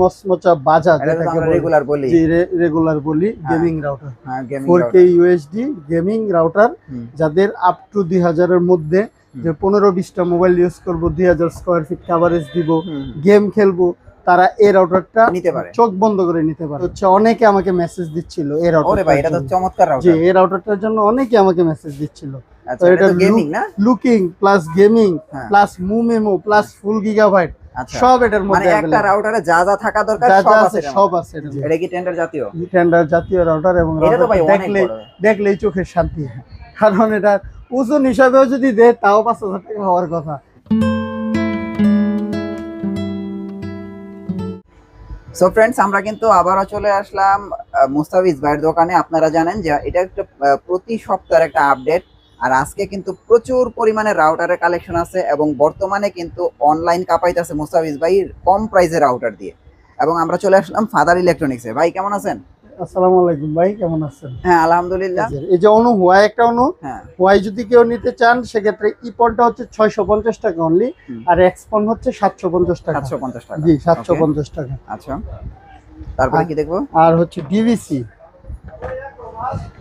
মচমচা বাজাজ এটা রেগুলার বলি। রেগুলার বলি। গেমিং রাউটার হ্যাঁ। Four K USD gaming router যাদের আপ টু দুই হাজারের মধ্যে যে পনেরো বিশটা মোবাইল ইউজ করব দুই হাজার স্কোয়ার ফিট কাভারেজ দিব গেম খেলব তারা এই রাউটারটা নিতে পারে। চোখ বন্ধ করে নিতে পারে। হচ্ছে অনেকে আমাকে মেসেজ দিচ্ছিল এই ওরে ভাই এটা তো রাউটার জি এই রাউটারটার জন্য অনেকে আমাকে মেসেজ দিচ্ছিল। এটা এটা গেমিং না? Looking plus gaming. Plus MU MIMO plus full gigabyte আচ্ছা। সব এটার মানে মধ্যে একটা available। রাউটারে যা যা থাকা দরকার সব আছে সব আছে এটা কি টেন্ডার জাতীয়? টেন্ডার জাতীয় রাউটার এবং দেখলে। দেখলেই চোখের শান্তি। কারণ এটা ওজন হিসাবেও যদি দেয় তাও পাঁচ হাজার টাকা হওয়ার কথা। সো ফ্রেন্ডস আমরা কিন্তু আবারও চলে আসলাম মুস্তাফিজ ভাইয়ের দোকানে। আপনারা জানেন যে এটা একটা প্রতি সপ্তাহের একটা আপডেট আর আজকে কিন্তু প্রচুর পরিমাণে রাউটারের কালেকশন আছে এবং বর্তমানে কিন্তু অনলাইন কাপাইতেছে মুস্তাফিজ ভাই কম প্রাইসে রাউটার দিয়ে। এবং আমরা চলে আসলাম ফাদার ইলেকট্রনিক্সে ভাই কেমন আছেন? আসসালামু আলাইকুম ভাই কেমন আছেন? হ্যাঁ আলহামদুলিল্লাহ। এই যে অনু একটা অনু হ্যাঁ। হোয়াই যদি কেউ নিতে চান সেক্ষেত্রে ইপনটা হচ্ছে ছয়শো পঞ্চাশ টাকা অনলি আর এক্সপন হচ্ছে সাতশো পঞ্চাশ টাকা। সাতশো পঞ্চাশ টাকা। জি সাতশো পঞ্চাশ টাকা। আচ্ছা। তারপরে কি দেখব? আর হচ্ছে ডিভিসি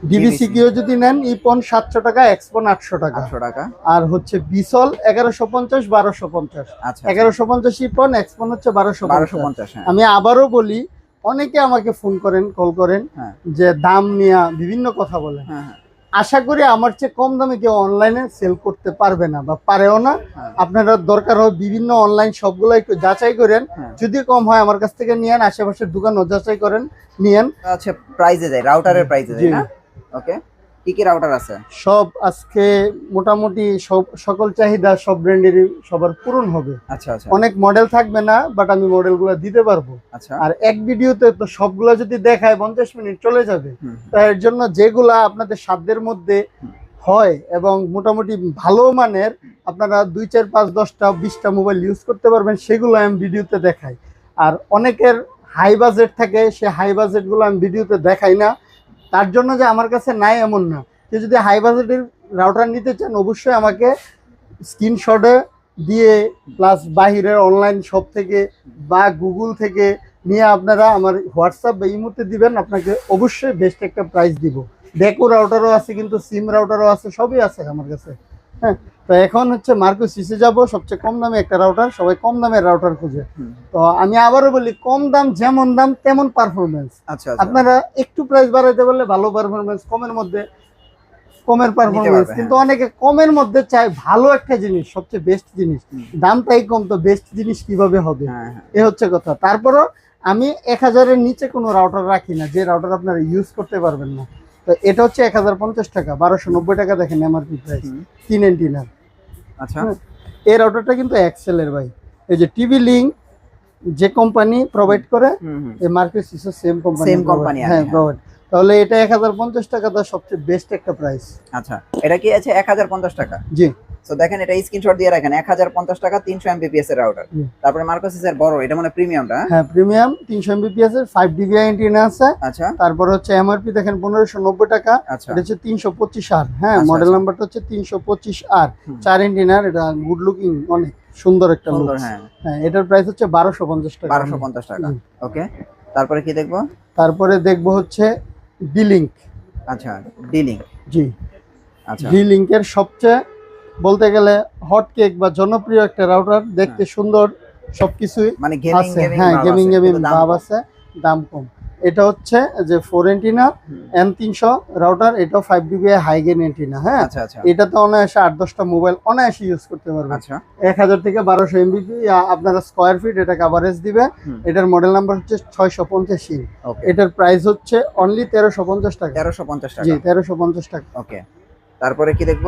ডিভিসি কিও যদি নেন ইপন সাতশো টাকা এক্সপন আটশো টাকা। আটশো টাকা। আর হচ্ছে বিসল এগারোশো পঞ্চাশ বারোশো পঞ্চাশ। আচ্ছা এগারোশো পঞ্চাশ ইপন এক্সপন হচ্ছে বারোশো বারোশো পঞ্চাশ হ্যাঁ। আমি আবারও বলি অনেকে আমাকে ফোন করেন কল করেন হ্যাঁ। যে দাম নিয়ে বিভিন্ন কথা বলেন। হ্যাঁ। আশা করি আমার চেয়ে কম দামে কেউ অনলাইনে সেল করতে পারবে না বা পারেও না। হ্যাঁ। আপনারা দরকার হয় বিভিন্ন অনলাইন সবগুলো একটু যাচাই করেন। হ্যাঁ। যদি কম হয় আমার কাছ থেকে নিয়েন আশেপাশের দোকানও যাচাই করেন নিয়েন। আচ্ছা প্রাইজে দেয় রাউটারের প্রাইজে যায় না? ওকে কি কি রাউটার আছে? সব আজকে মোটামুটি সব সকল চাহিদা সব ব্র্যান্ডেরই সবার পূরণ হবে। আচ্ছা আচ্ছা। অনেক মডেল থাকবে না বাট আমি মডেলগুলো দিতে পারব। আচ্ছা। আর এক ভিডিওতে তো সবগুলা যদি দেখায় পঞ্চাশ মিনিট চলে যাবে। তাই এর জন্য যেগুলা আপনাদের সাধ্যের মধ্যে হয় এবং মোটামুটি ভালো মানের আপনারা দুই চার পাঁচ দশটা বিশটা মোবাইল ইউজ করতে পারবেন সেগুলো আমি ভিডিওতে দেখাই। আর অনেকের হাই বাজেট থাকে সে হাই বাজেটগুলো আমি ভিডিওতে দেখাই না। তার জন্য যে আমার কাছে নাই এমন না। কেউ যদি হাই বাজেটের রাউটার নিতে চান, অবশ্যই আমাকে স্ক্রিনশটে দিয়ে প্লাস বাহিরের অনলাইন শপ থেকে বা গুগল থেকে নিয়ে আপনারা আমার হোয়াটসঅ্যাপ বা ইমোতে দিবেন, আপনাকে অবশ্যই বেস্ট একটা প্রাইস দিব। ডেকো রাউটারও আছে, কিন্তু সিম রাউটারও আছে, সবই আছে আমার কাছে। হ্যাঁ তো এখন হচ্ছে মার্কো সিসে যাব সবচেয়ে কম দামে একটা রাউটার সবাই কম দামের রাউটার খুঁজে। তো আমি আবারও বলি কম দাম যেমন দাম তেমন পারফরমেন্স আচ্ছা আচ্ছা। আপনারা একটু প্রাইস বাড়াইতে পারলে ভালো পারফরমেন্স কমের মধ্যে কমের পারফরমেন্স কিন্তু অনেকে কমের মধ্যে চায় ভালো একটা জিনিস সবচেয়ে বেস্ট জিনিস। দামটাই কম তো বেস্ট জিনিস কীভাবে হবে? হ্যাঁ হ্যাঁ। এ হচ্ছে কথা। তারপরও আমি এক হাজারের নিচে কোনো রাউটার রাখি না যে রাউটার আপনারা ইউজ করতে পারবেন না। তো এটা হচ্ছে এক হাজার পঞ্চাশ টাকা বারোশো নব্বই টাকা দেখেন এমআরপি প্রাইস তিন এন্টিনার আচ্ছা। এর অর্ডারটা রাউটারটা কিন্তু এক্সেলের ভাই। এই যে টিভি লিঙ্ক যে কোম্পানি প্রোভাইড করে এই মার্কেট সিসো সেম কোম্পানি সেম কোম্পানি হ্যাঁ হ্যাঁ। প্রোভাইড তাহলে এটা এক হাজার পঞ্চাশ টাকা তার সবচেয়ে বেস্ট একটা প্রাইস আচ্ছা এটা কি আছে এক হাজার পঞ্চাশ টাকা? জি। তো দেখেন এটা স্ক্রিনশট দিয়ে রাখেন এক হাজার পঞ্চাশ টাকা তিনশো এমবিপিএস এর রাউটার তারপরে মার্কোসিস এর বড় এটা মানে প্রিমিয়ামটা হ্যাঁ প্রিমিয়াম তিনশো এমবিপিএস এর ফাইভ ডিবি এন্টিনা আছে। আচ্ছা। তারপর হচ্ছে এমআরপি দেখেন পনেরোশো নব্বই টাকা। আচ্ছা। এটা হচ্ছে তিনশো পঁচিশ আর হ্যাঁ আচ্ছা, মডেল আচ্ছা। নাম্বারটা হচ্ছে তিনশো পঁচিশ আর হুম। চার ইঞ্জিনার এটা গুড লুকিং অনেক সুন্দর একটা সুন্দর হ্যাঁ। হ্যাঁ এটার প্রাইস হচ্ছে বারোশো পঞ্চাশ টাকা। বারোশো পঞ্চাশ টাকা। ওকে তারপরে কি দেখব? তারপরে দেখব হচ্ছে ডি লিঙ্ক আচ্ছা ডিলিং জি। আচ্ছা। ডি লিঙ্কের সবচেয়ে বলতে গেলে হট কেক বা জনপ্রিয় একটা রাউটার দেখতে সুন্দর সবকিছুই মানে আছে। হ্যাঁ গেমিং গেমিং ভাব আছে দাম কম। এটা হচ্ছে যে ফোর এন্টিনা। এন তিনশো রাউটার এটাও five dB high gain antenna হ্যাঁ? আচ্ছা আচ্ছা। এটাতে অনায়াসে আট দশটা মোবাইল অনায়াসে ইউজ করতে পারবে আচ্ছা। এক হাজার থেকে বারোশো এমবিপি আপনারা স্কোয়ার ফিট এটা কাভারেজ দিবে। এটার মডেল নাম্বার হচ্ছে ছয়শো পঞ্চাশ ওকে এটার প্রাইস হচ্ছে অনলি তেরোশো পঞ্চাশ টাকা। তেরোশো পঞ্চাশ টাকা। জি তেরোশো পঞ্চাশ টাকা। ওকে তারপরে কি দেখব?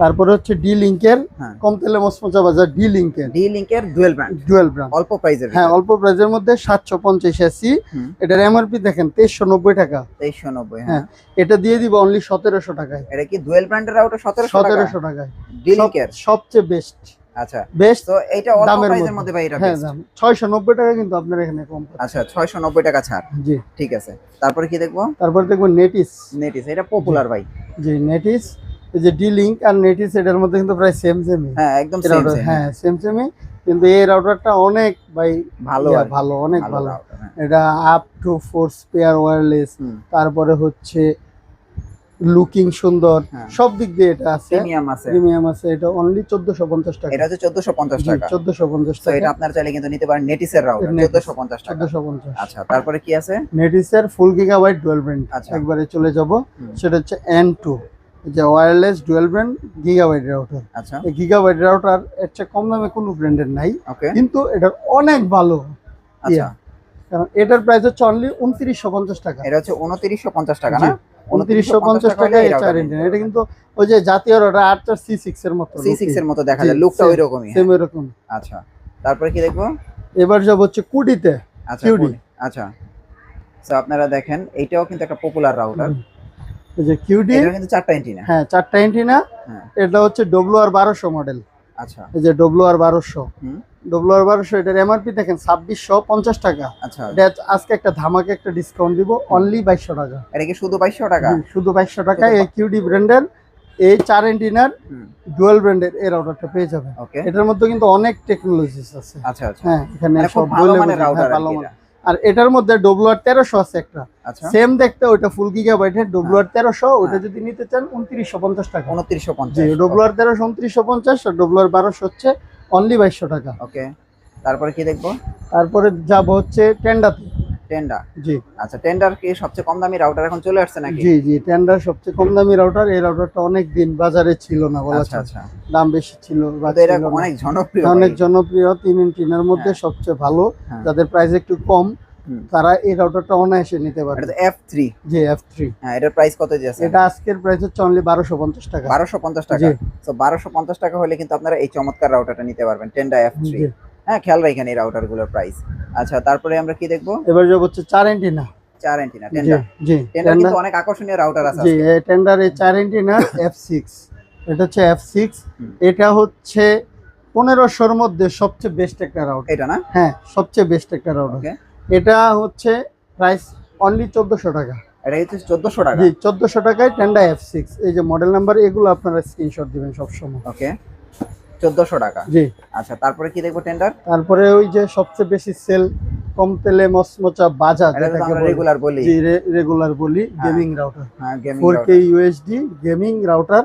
তারপরে হচ্ছে ডি লিঙ্কের হ্যাঁ। কম তেলে মসমচা বাজার ডি লিঙ্কের ডি লিঙ্কের ডুয়েল ব্র্যান্ড ডুয়েল ব্র্যান্ড অল্প প্রাইজের হ্যাঁ অল্প প্রাইজের মধ্যে সাতশো পঞ্চাশ এসি এটার এমআরপি দেখেন তেইশশো নব্বই টাকা। তেইশশো নব্বই হ্যাঁ। হ্যাঁ এটা দিয়ে দিব অনলি সতেরোশো টাকায়। এটা কি ডুয়েল ব্র্যান্ডের রাউটার সতেরোশো সতেরোশো টাকায়। ডি লিঙ্কের সবচেয়ে বেস্ট আচ্ছা। বেস্ট তো এইটা অল্প প্রাইজের মধ্যে। ভাই এটা হ্যাঁ best। দাম। ছয়শো নব্বই টাকা কিন্তু আপনার এখানে কম আচ্ছা ছয়শো নব্বই টাকা ছাড়। জি। ঠিক আছে। তারপরে কি দেখব? তারপরে দেখব নেটিস নেটিস এটা পপুলার ভাই। জি নেটিস এই যে ডি লিঙ্ক আর নেটিস এটার মধ্যে কিন্তু প্রায় সেম সেমই হ্যাঁ একদম সেম হ্যাঁ সেম সেমই কিন্তু এই রাউটারটা অনেক ভাই ভালো। ভালো অনেক ভালো হ্যাঁ। এটা up to four spare wireless তারপরে হচ্ছে লুকিং সুন্দর হ্যাঁ। সব দিক দিয়ে এটা আছে। প্রিমিয়াম আছে। প্রিমিয়াম আছে। এটা অনলি চোদ্দশো পঞ্চাশ টাকা। এটা হচ্ছে চোদ্দশো পঞ্চাশ টাকা। চোদ্দশো পঞ্চাশ তো এটা টাকা। আপনার চাইলে কিন্তু নিতে পারেন নেটিসের রাউটার Netis। চোদ্দশো পঞ্চাশ টাকা। চোদ্দশো পঞ্চাশ। আচ্ছা তারপরে কি আছে? নেটিসের ফুল গিগাবাইট ডুয়েল ব্র্যান্ড আচ্ছা। একবারে চলে যাব। সেটা হচ্ছে এন টু যে wireless dual brand gigabyte router আচ্ছা। এই গিগাবাইট রাউটার এর চেয়ে কম দামে কোনো ব্র্যান্ডের নাই। ওকে কিন্তু এটার অনেক ভালো। আচ্ছা। কারণ এটার প্রাইস হচ্ছে অনলি উনত্রিশশো পঞ্চাশ টাকা। এটা হচ্ছে উনত্রিশশো পঞ্চাশ টাকা না? উনত্রিশশো পঞ্চাশ টাকা চার এটা কিন্তু ওই যে জাতীয় রাউটার আট চার সি সিক্স এর মতো সি সিক্স এর মতো দেখা যায়। লুকটা ওই রকমই সেম এরকম আচ্ছা। তারপরে কি দেখব? এবার যাব হচ্ছে কুডিতে আচ্ছা আচ্ছা। আপনারা দেখেন এইটাও কিন্তু একটা পপুলার রাউটার এই যে কিউডি এটা কিন্তু চারটা এন্টিনা হ্যাঁ চারটা এন্টিনা হ্যাঁ। এটা হচ্ছে ডব্লু আর বারোশো মডেল আচ্ছা। এই যে ডব্লু আর বারোশো। হুম। ডব্লু আর বারোশো এটার এমআরপি দেখেন ছাব্বিশশো পঞ্চাশ টাকা। আচ্ছা। আজকে একটা ধামাকে একটা ডিসকাউন্ট দিব অনলি বাইশশো টাকা। এটা কি শুধু বাইশশো টাকা? শুধু বাইশশো টাকা। এই কিউডি ব্র্যান্ডের এই চার এন্টিনার ডুয়েল ব্র্যান্ডের এর অর্ডারটা পেয়ে যাবেন। ওকে এটার মধ্যে কিন্তু অনেক টেকনোলজিস আছে। আচ্ছা আচ্ছা। হ্যাঁ এখানে মানে সব ভালো মানের রাউটার হ্যাঁ, মানের। আর এটার মধ্যে ডব্লু আর তেরোশো আছে একটা। আচ্ছা। সেম দেখতে ওইটা ফুল গিগাবাইটের ডব্লু আর তেরোশো ওইটা হ্যাঁ। যদি নিতে চান উনত্রিশশো পঞ্চাশ টাকা। উনত্রিশশো পঞ্চাশ ডব্লু আর তেরোশো উনত্রিশশো পঞ্চাশ আর ডব্লু আর বারোশো হচ্ছে অনলি বাইশশো টাকা। ওকে তারপরে কি দেখব? তারপরে যাব হচ্ছে টেন্ডাতে। টেন্ডা জি। আচ্ছা টেন্ডার কি সবচেয়ে কম দামি রাউটার এখন চলে আসছে নাকি? জি জি টেন্ডার সবচেয়ে কম দামি রাউটার এই রাউটারটা অনেক দিন বাজারে ছিল না বলা আচ্ছা আচ্ছা। দাম বেশি ছিল এটা অনেক জনপ্রিয় অনেক। জনপ্রিয় তিন ইঞ্চিনের মধ্যে হ্যাঁ। সবচেয়ে ভালো। হ্যাঁ। যাদের প্রাইস একটু কম তারা এই রাউটারটা অনায়াসে নিতে পারে এটা তো F three G F three হ্যাঁ এটার প্রাইস কত দিয়েছে এটা আজকের প্রাইস হচ্ছে অনলি বারোশো পঞ্চাশ টাকা। বারোশো পঞ্চাশ টাকা। জি। তো বারোশো পঞ্চাশ টাকা হলে কিন্তু আপনারা এই চমৎকার রাউটারটা নিতে পারবেন টেন্ডা এফ থ্রি জি। হ্যাঁ খেয়াল রাখেন এই রাউটারগুলোর প্রাইস আচ্ছা তারপরে আমরা কি দেখব? এবার যাব হচ্ছে চার এন্টিনা চার antenna G Tenda G Tenda কিন্তু অনেক আকর্ষণীয় রাউটার আছে জি এই টেন্ডার এই চার এন্টিনার এফ সিক্স এটা হচ্ছে এফ সিক্স এটা হচ্ছে পনেরোশোর মধ্যে সবচেয়ে বেস্ট একটা রাউটার এটা না? হ্যাঁ সবচেয়ে বেস্ট একটা রাউটার এটা হচ্ছে প্রাইস অনলি চোদ্দশো টাকা। এটা হচ্ছে চোদ্দশো টাকা? জি চোদ্দশো টাকায় টেন্ডা এফ সিক্স এই যে মডেল নাম্বার এগুলো আপনারা স্ক্রিনশট দিবেন সবসময়। ওকে চোদ্দশো টাকা। জি। আচ্ছা তারপরে কি দেখব টেন্ডার তারপরে ওই যে সবচেয়ে বেশি সেল কম তেলে মচমচা বাজার আমরা রেগুলার বলি। জি রেগুলার বলি গেমিং রাউটার হ্যাঁ gaming four K USD gaming router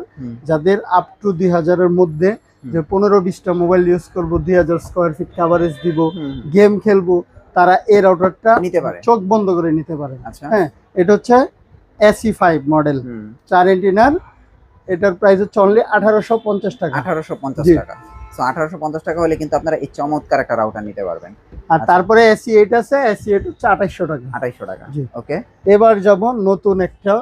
যাদের আপ টু দুই হাজারের মধ্যে। যে পনেরো বিশটা মোবাইল ইউজ করব দুই হাজার স্কোয়ার ফিট কাভারেজ দিব গেম খেলব তারা এই রাউটারটা নিতে পারে। চোখ বন্ধ করে নিতে পারে। আচ্ছা। হ্যাঁ এটা হচ্ছে এসি ফাইভ মডেল চার এন্টিনার এটার প্রাইস হচ্ছে অনলি আঠারোশো পঞ্চাশ টাকা। আঠারোশো পঞ্চাশ টাকা। আঠারোশো পঞ্চাশ টাকা হলে কিন্তু আপনারা এই চমৎকার একটা রাউটার নিতে পারবেন। আর আচ্ছা। তারপরে এসি এইট আছে এসি এইট হচ্ছে আঠাইশশো টাকা। আঠাইশশো টাকা। ওকে এবার যাব নতুন একটা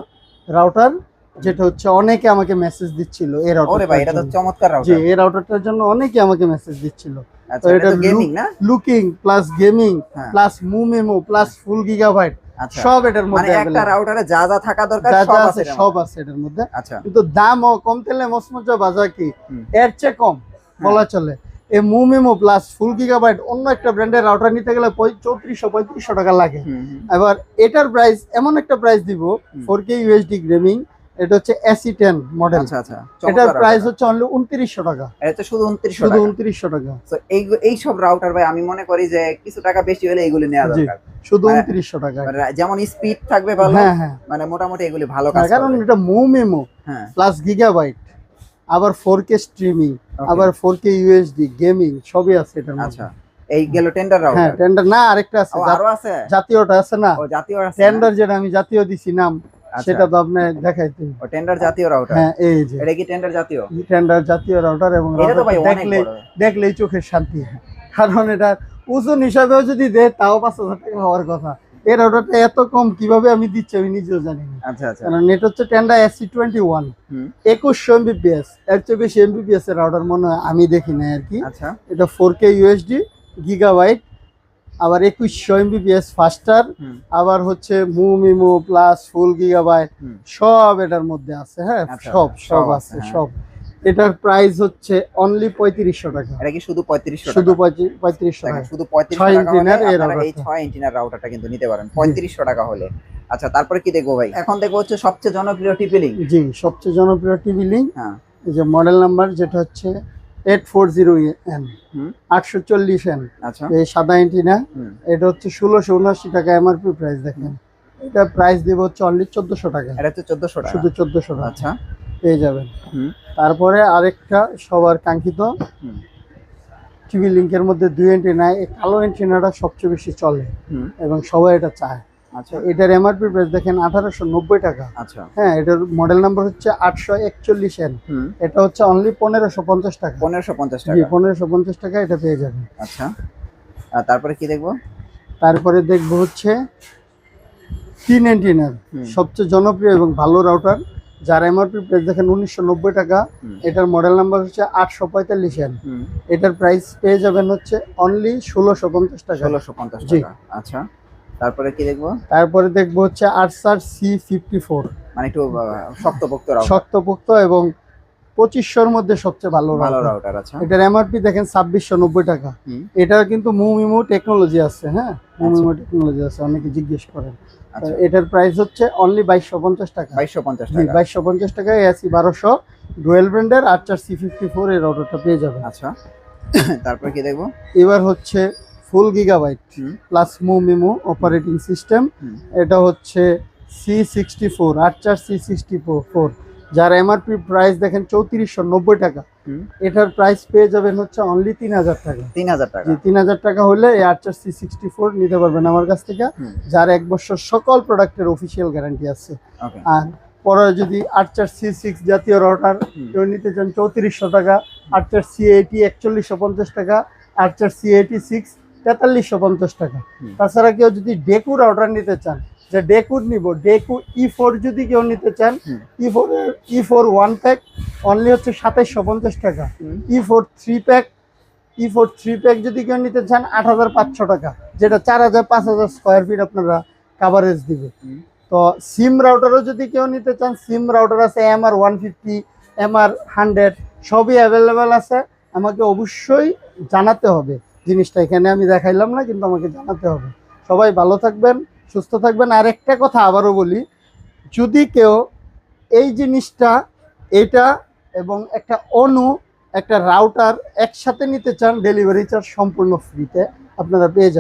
রাউটার যেটা হচ্ছে অনেকে আমাকে মেসেজ দিচ্ছিল এই ওরে ভাই এটা তো রাউটার চমৎকার জি রাউটার এই রাউটারটার জন্য অনেকে আমাকে মেসেজ দিচ্ছিল। আচ্ছা তো এটা গেমিং না? Looking plus gaming. Plus MU MIMO plus full gigabyte আচ্ছা সব এটার মানে মধ্যে একটা রাউটারে যা যা থাকা দরকার সব আছে সব আছে এটার মধ্যে। আচ্ছা। কিন্তু দামও কম তেলে মসমজা বাজার কি? এর চেয়ে কম বলা চলে। এই মুমিমো প্লাস ফুল গিগাবাইট অন্য একটা ব্র্যান্ডের রাউটার নিতে গেলে চৌত্রিশশো পঁয়ত্রিশশো টাকা লাগে। এবার এটার প্রাইস এমন একটা প্রাইস দিব ফোর কে ইউএসডি গেমিং এটা হচ্ছে এসি টেন মডেল আচ্ছা আচ্ছা এটার প্রাইস হচ্ছে অনলি উনত্রিশশো টাকা। এটা শুধু উনত্রিশশো শুধু উনত্রিশশো টাকা। তো এই এই সব রাউটার ভাই আমি মনে করি যে কিছু টাকা বেশি হলে এগুলি নেওয়া। দরকার। শুধু মানে- উনত্রিশশো টাকা মানে যেমন স্পিড থাকবে ভালো হ্যাঁ হ্যাঁ। মানে মোটামুটি এগুলি ভালো কাজ কারণ করবে। এটা হ্যাঁ। প্লাস গিগাবাইট আবার ফোর কে স্ট্রিমিং আবার ফোর কে ইউএসডি গেমিং সবই আছে এটার আচ্ছা এই গেল টেন্ডার হ্যাঁ টেন্ডার না আরেকটা আছে আরও আছে? জাতীয়টা আছে না। ও জাতীয় আছে টেন্ডার যেটা আমি জাতীয় দিছি নাম। সেটা তো আপনি দেখাইতে ও টেন্ডার জাতীয় রাউটার হ্যাঁ এই যে। এটা কি টেন্ডার জাতীয়? টেন্ডার জাতীয় রাউটার এবং দেখলে দেখলেই চোখের শান্তি। কারণ এটা ওজন হিসাবেও যদি দেয় তাও পাঁচ হাজার টাকা হওয়ার কথা। এই রাউটারটা এত কম কীভাবে আমি দিচ্ছি আমি নিজেও জানি না। আচ্ছা আচ্ছা। কারণ নেট হচ্ছে টেন্ডা এসি টোয়েন্টি ওয়ান একুশশো এমবিপিএস এর চেয়ে বেশি এমবিপিএস এর রাউটার মনে হয় আমি দেখি না আর কি। আচ্ছা। এটা ফোর কে ইউএসডি গিগাবাইট আবার একুশশো এমবিপিএস ফাস্টার আবার হচ্ছে মুমিমো প্লাস ফুল গিগাবাইট সব এটার মধ্যে আছে হ্যাঁ? আচ্ছা, সব আচ্ছা, সব সব আছে হ্যাঁ। সব। এটার প্রাইস হচ্ছে অনলি পঁয়ত্রিশশো টাকা। এটা কি শুধু পঁয়ত্রিশশো শুধু পঁয়ত্রিশ- পঁয়ত্রিশশো টাকা। শুধু পঁয়ত্রিশশো টাকা এই। ছয় ইঞ্চিনের রাউটারটা কিন্তু নিতে পারেন। পঁয়ত্রিশশো টাকা হলে। আচ্ছা তারপরে কি দেখব ভাই? এখন দেখব হচ্ছে সবচেয়ে জনপ্রিয় টিপি লিঙ্ক জি সবচেয়ে জনপ্রিয় লিঙ্ক হ্যাঁ। এই যে মডেল নাম্বার যেটা হচ্ছে এইট ফোর জিরো আটশো চল্লিশ আচ্ছা। এই সাদা এন্টিনা। এটা হচ্ছে ষোলোশো উনআশি টাকা এমআরপি প্রাইস দেখেন। এটা প্রাইস দিব হচ্ছে অনলি চোদ্দশো টাকা। এটা হচ্ছে চোদ্দশো টাকা। শুধু চোদ্দশো টাকা। আচ্ছা। পেয়ে যাবেন। তারপরে আরেকটা সবার কাঙ্ক্ষিত। টিভি লিঙ্কের মধ্যে দুই এন্টিনা এই কালো এন্টিনাটা সবচেয়ে বেশি চলে এবং সবাই এটা চায়। আচ্ছা এটার এমআরপি প্রাইস দেখেন আঠারোশো নব্বই টাকা। আচ্ছা। হ্যাঁ এটার মডেল নাম্বার হচ্ছে আটশো একচল্লিশ এন এটা হচ্ছে অনলি পনেরোশো পঞ্চাশ টাকা। পনেরোশো পঞ্চাশ টাকা। পনেরোশো পঞ্চাশ টাকা এটা পেয়ে যাবেন। আচ্ছা। আর তারপরে কি দেখব? তারপরে দেখব হচ্ছে এন্টিনার হুম। সবচেয়ে জনপ্রিয় এবং ভালো রাউটার যার এমআরপি প্রাইস দেখেন উনিশশো নব্বই টাকা। এটার মডেল নাম্বার হচ্ছে আটশো পঁয়তাল্লিশ এন এটার প্রাইস পেয়ে যাবেন হচ্ছে অনলি ষোলোশো পঞ্চাশ টাকা। ষোলোশো পঞ্চাশ। টাকা। আচ্ছা। তারপরে কি দেখব? তারপরে দেখব হচ্ছে আটসার সি ফিফটি ফোর মানে একটু শক্তপোক্ত শক্তপোক্ত এবং পঁচিশশোর মধ্যে সবচেয়ে ভালো ভালো রাউটার আচ্ছা এটার এমআরপি দেখেন ছাব্বিশশো নব্বই টাকা। এটার কিন্তু মুমিমু টেকনোলজি আছে হ্যাঁ? আচ্ছা। মুমিমু টেকনোলজি আছে অনেকে জিজ্ঞেস করেন। আচ্ছা। এটার প্রাইস হচ্ছে অনলি বাইশশো পঞ্চাশ টাকা। বাইশশো পঞ্চাশ টাকা। বাইশশো পঞ্চাশ টাকায় এসি বারোশো ডুয়েল ব্র্যান্ডের আর চার সি ফিফটি ফোর এর অর্ডারটা পেয়ে যাবেন। আচ্ছা। তারপরে কি দেখব? এবার হচ্ছে full gigabyte. Plus MIMO operating system. এটা হচ্ছে সি সিক্সটি ফোর আর চার সি সিক্সটি ফোর যার এমআরপি প্রাইস দেখেন চৌত্রিশশো নব্বই টাকা। এটার প্রাইস পেয়ে যাবেন হচ্ছে অনলি তিন হাজার টাকা। তিন হাজার টাকা। তিন হাজার টাকা হলে এই আর্চার সি সিক্সটি ফোর নিতে পারবেন আমার কাছ থেকে যার এক বছর সকল প্রোডাক্টের অফিসিয়াল গ্যারান্টি আছে। আর পরে যদি আর্চার সি সিক্স জাতীয় রটার। কেউ নিতে চান চৌত্রিশশো টাকা আর্চার সি এইটি একচল্লিশশো পঞ্চাশ টাকা আর্চার সি এইটি সিক্স তেতাল্লিশশো পঞ্চাশ টাকা। তাছাড়া কেউ যদি ডেকু রাউটার নিতে চান যে ডেকুর নিব ডেকু ই ফোর যদি কেউ নিতে চান E four E four one pack only হচ্ছে সাতাইশশো পঞ্চাশ টাকা। E four three pack E four three pack যদি কেউ নিতে চান আট হাজার পাঁচশো টাকা যেটা চার হাজার পাঁচ হাজার স্কোয়ার ফিট আপনারা কাভারেজ দিবে। তো সিম রাউটারও যদি কেউ নিতে চান সিম রাউটার আছে M R one fifty M R hundred সবই অ্যাভেলেবেল আছে। আমাকে অবশ্যই জানাতে হবে। জিনিসটা এখানে আমি দেখাইলাম না, কিন্তু আমাকে জানাতে হবে। সবাই ভালো থাকবেন, সুস্থ থাকবেন। আর একটা কথা আবারও বলি, যদি কেউ এই জিনিসটা, এটা এবং একটা অনু, একটা রাউটার একসাথে নিতে চান, ডেলিভারি চার্জ সম্পূর্ণ ফ্রিতে আপনারা পেয়ে যাবেন।